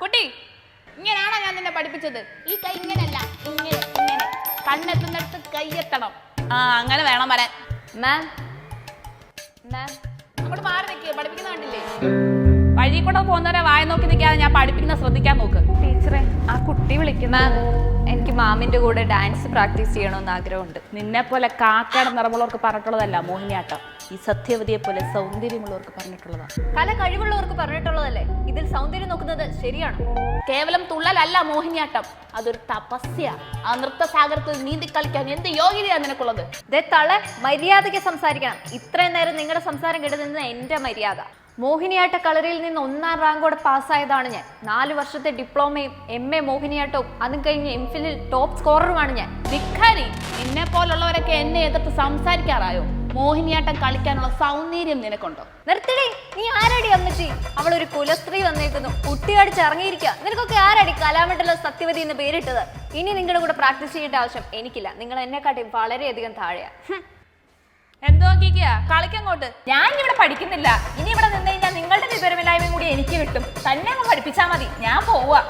കുട്ടി ഇങ്ങനെയാണോ ഞാൻ നിന്നെ പഠിപ്പിച്ചത്? ഈ കൈ ഇങ്ങനല്ല ഇങ്ങനെ ഇങ്ങനെ. കണ്ണെത്തുന്നിടത്ത് കൈയെത്തണം ആ അങ്ങനെ വേണം വരാൻ. മാം മാം. അങ്ങോട്ട് മാറി നിൽക്കുക പഠിപ്പിക്കുന്ന കണ്ടില്ലേ? വഴി കൂടെ പോകുന്നവരെ വായ നോക്കി നിൽക്കാതെ ഞാൻ പഠിപ്പിക്കുന്ന ശ്രദ്ധിക്കാൻ നോക്ക്. ടീച്ചറെ ആ കുട്ടി വിളിക്കുന്ന എനിക്ക് മാമിന്റെ കൂടെ ഡാൻസ് പ്രാക്ടീസ് ചെയ്യണമെന്ന് ആഗ്രഹമുണ്ട്. നിന്നെ പോലെ കാക്കയുടെ നിറമുള്ളവർക്ക് പറഞ്ഞിട്ടുള്ളതല്ല മോഹിനിയാട്ടം. ഈ സത്യവതിയെ പോലെ സൗന്ദര്യമുള്ളവർക്ക് പറഞ്ഞിട്ടുള്ളതാണ്. കല കഴിവുള്ളവർക്ക് പറഞ്ഞിട്ടുള്ളതല്ലേ? ഇതിൽ സൗന്ദര്യം നോക്കുന്നത് ശരിയാണ്. കേവലം തുള്ളലല്ല മോഹിനിയാട്ടം. അതൊരു തപസ്യ. ആ നൃത്തസാഗരത്തിൽ നീന്തി കളിക്കാൻ എന്ത് യോഗ്യതയാണ് നിനക്കുള്ളത്? തളെ മര്യാദയ്ക്ക് സംസാരിക്കണം. ഇത്രയും നേരം നിങ്ങളുടെ സംസാരം കേട്ടത് എന്റെ മര്യാദ. മോഹിനിയാട്ട കളരിയിൽ നിന്ന് ഒന്നാം റാങ്കോടെ പാസ്സായതാണ് ഞാൻ. നാല് വർഷത്തെ ഡിപ്ലോമയും എം എ മോഹിനിയാട്ടവും അതും കഴിഞ്ഞ് എം ഫിലിൽ ടോപ്പ് സ്കോററുമാണ് ഞാൻ. ധിക്കാരി എന്നെ പോലുള്ളവരൊക്കെ എന്നെ എതിർത്ത് സംസാരിക്കാറായോ? മോഹിനിയാട്ടം കളിക്കാനുള്ള സൗന്ദര്യം നിനക്കുണ്ടോ? നിർത്തിടേ നീ ആരടി അമ്മച്ചി? അവൾ ഒരു കുലസ്ത്രീ വന്നേക്കുന്നു. കുട്ടിയടിച്ച് ഇറങ്ങിയിരിക്കുക നിനക്കൊക്കെ ആരടി കലാമണ്ഡല സത്യവതി എന്ന് പേരിട്ടത്? ഇനി നിങ്ങളുടെ കൂടെ പ്രാക്ടീസ് ചെയ്യേണ്ട ആവശ്യം എനിക്കില്ല. നിങ്ങൾ എന്നെക്കാട്ടി വളരെയധികം താഴെയാ. എന്തോ കളിക്കങ്ങോട്ട് ഞാൻ ഇവിടെ പഠിക്കുന്നില്ല. ഇനി ഇവിടെ നിന്ന് കഴിഞ്ഞാൽ നിങ്ങളുടെ വിവരമില്ലായ്മയും കൂടി എനിക്ക് കിട്ടും. തന്നെ പഠിപ്പിച്ചാൽ മതി. ഞാൻ പോവാ